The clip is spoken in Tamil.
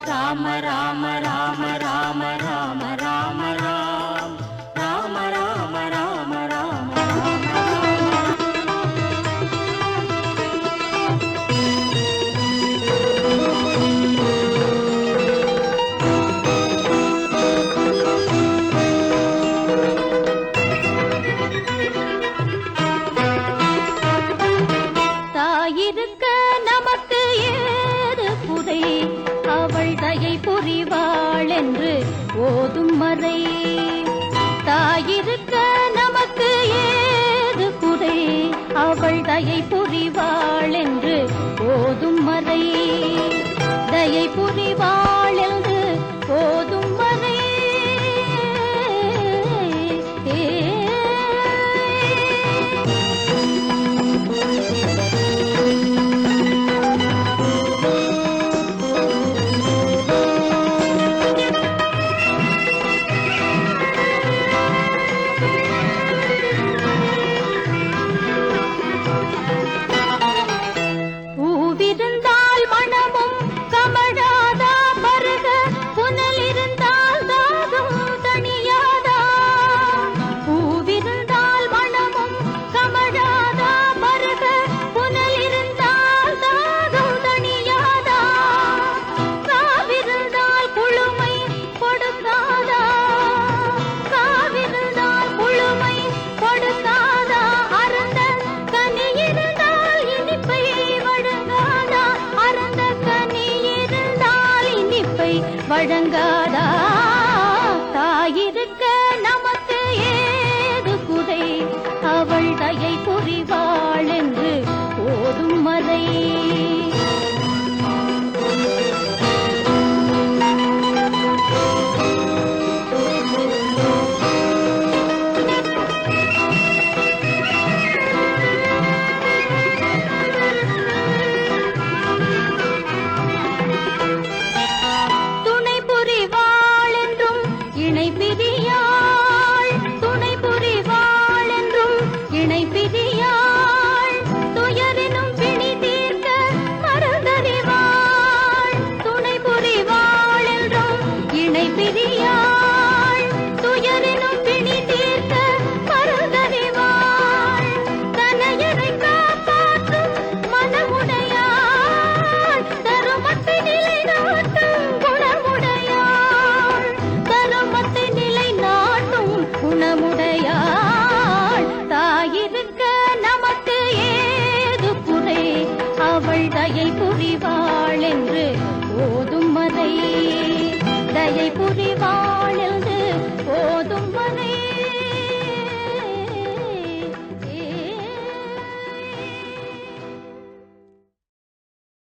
राम राम राम। என்று ஓதும் மறை. தாயிருக்க நமக்கு ஏது குறை? அவள் தயை புரிவாள் என்று ஓதும் மறை. 人格。பிரியா அவள் தயை புரிவாள் என்று ஓத